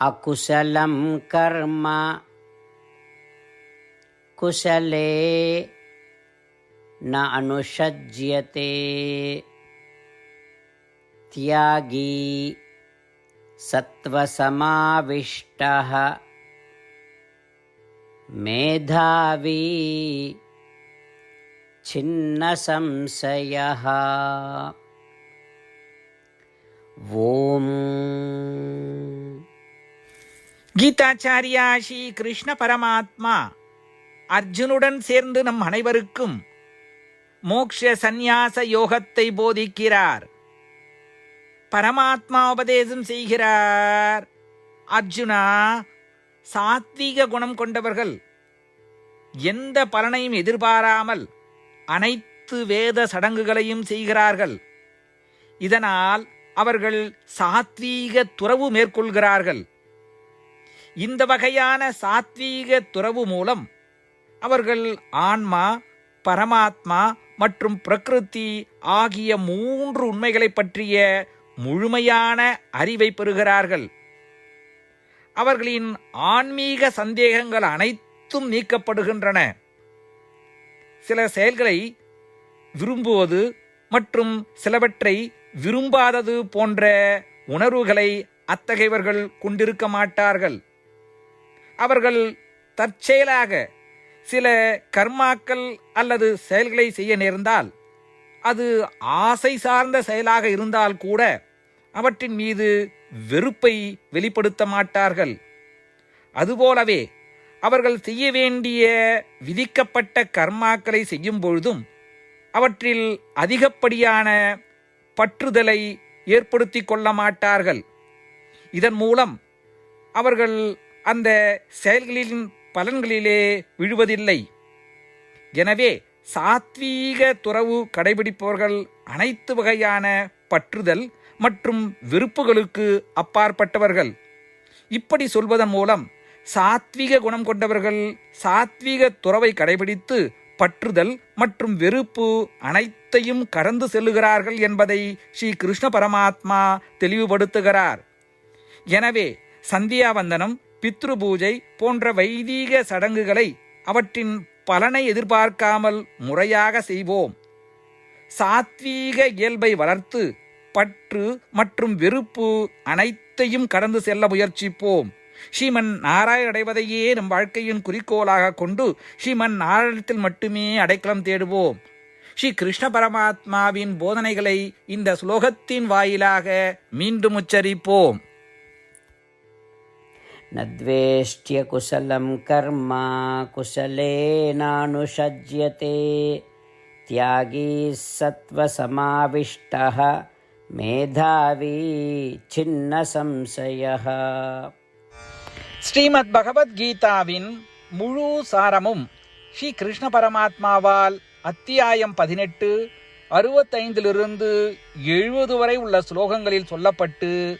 अकुशलं कर्म। कुशले न अनुषज्यते। त्यागी सत्त्वसमाविष्टः। मेधावी छिन्नसंशयः। ஓம் கீதாச்சாரியா ஸ்ரீ கிருஷ்ண பரமாத்மா. அர்ஜுனுடன் சேர்ந்து நம் அனைவருக்கும் மோக்ஷ சந்நியாச யோகத்தை போதிக்கிறார். பரமாத்மா உபதேசம் செய்கிறார். அர்ஜுனா சாத்வீக குணம் கொண்டவர்கள். எந்த பலனையும் எதிர்பாராமல் அனைத்து வேத சடங்குகளையும் செய்கிறார்கள். இதனால் அவர்கள் சாத்வீக துறவு மேற்கொள்கிறார்கள். இந்த வகையான சாத்வீக துறவு மூலம் அவர்கள் ஆன்மா பரமாத்மா மற்றும் பிரகிருதி ஆகிய மூன்று உண்மைகளை பற்றிய முழுமையான அறிவை பெறுகிறார்கள். அவர்களின் ஆன்மீக சந்தேகங்கள் அனைத்தும் நீக்கப்படுகின்றன. சில செயல்களை விரும்புவது மற்றும் சிலவற்றை விரும்பாதது போன்ற உணர்வுகளை அத்தகையவர்கள் கொண்டிருக்க மாட்டார்கள். அவர்கள் தற்செயலாக சில கர்மாக்கள் அல்லது செயல்களை செய்ய நேர்ந்தால் அது ஆசை சார்ந்த செயலாக இருந்தால் கூட அவற்றின் மீது வெறுப்பை வெளிப்படுத்த மாட்டார்கள். அதுபோலவே அவர்கள் செய்ய வேண்டிய விதிக்கப்பட்ட கர்மாக்களை செய்யும் பொழுதும் அவற்றில் அதிகப்படியான பற்றுதலை ஏற்படுத்தி கொள்ள மாட்டார்கள். இதன் மூலம் அவர்கள் அந்த செயல்களின் பலன்களிலே விழுவதில்லை. எனவே சாத்வீக துறவு கடைபிடிப்பவர்கள் அனைத்து வகையான பற்றுதல் மற்றும் வெறுப்புகளுக்கு அப்பாற்பட்டவர்கள். இப்படி சொல்வதன் மூலம் சாத்வீக குணம் கொண்டவர்கள் சாத்வீக துறவை கடைபிடித்து பற்றுதல் மற்றும் வெறுப்பு அனைத்தையும் கடந்து செல்லுகிறார்கள் என்பதை ஸ்ரீ கிருஷ்ண பரமாத்மா தெளிவுபடுத்துகிறார். எனவே சந்தியாவந்தனம் பித்ரு பூஜை போன்ற வைதீக சடங்குகளை அவற்றின் பலனை எதிர்பார்க்காமல் முறையாக செய்வோம். சாத்வீக இயல்பை வளர்த்து பற்று மற்றும் வெறுப்பு அனைத்தையும் கடந்து செல்ல முயற்சிப்போம். ஸ்ரீமன் நாராயண அடைவதையே நம் வாழ்க்கையின் குறிக்கோளாக கொண்டு ஸ்ரீமன் நாராயணத்தில் மட்டுமே அடைக்கலம் தேடுவோம். ஸ்ரீ கிருஷ்ண பரமாத்மாவின் போதனைகளை இந்த ஸ்லோகத்தின் வாயிலாக மீண்டும் உச்சரிப்போம். न द्वेष्ट्यकुशलं कर्म कुशलेनानुषज्यते त्यागी सत्त्वसमाविष्टः मेधावी छिन्नसंशयः ஸ்ரீமத் பகவத்கீதாவின் முழு சாரமும் ஸ்ரீ கிருஷ்ண பரமாத்மாவால் அத்தியாயம் பதினெட்டு அறுபத்தைந்திலிருந்து எழுபது வரை உள்ள ஸ்லோகங்களில் சொல்லப்பட்டு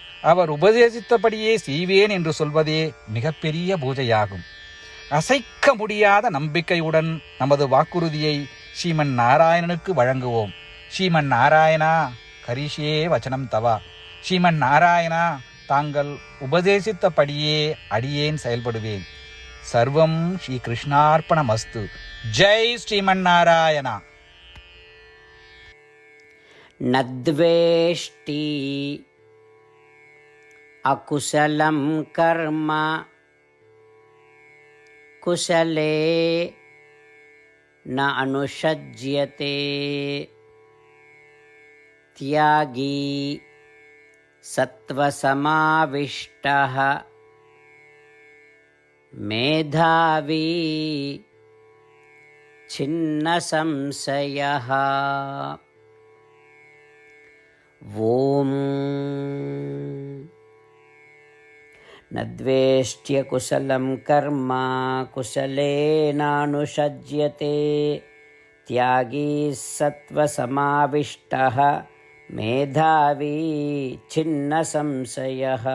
அவர் உபதேசித்தபடியே செய்வேன் என்று சொல்வதே மிகப்பெரிய பூஜையாகும். அசைக்க முடியாத நம்பிக்கையுடன் நமது வாக்குறுதியை ஸ்ரீமன் நாராயணனுக்கு வழங்குவோம். ஸ்ரீமன் நாராயணா கரிஷியே வச்சனம் தவா. ஸ்ரீமன் நாராயணா தாங்கள் உபதேசித்தபடியே அடியேன் செயல்படுவேன். சர்வம் ஸ்ரீ கிருஷ்ணார்ப்பணம் மஸ்து ஜெய் ஸ்ரீமன் நாராயணா. நத்வேஷ்டி. अकुशलं कर्म। कुशले न अनुषज्यते। त्यागी सत्त्वसमाविष्टः। मेधावी छिन्नसंशयः। ॐ न द्वेष्ट्य कुशलं कर्म कुशलेनानुषज्यते त्यागी सत्त्वसमाविष्टः मेधावी छिन्नसंशयः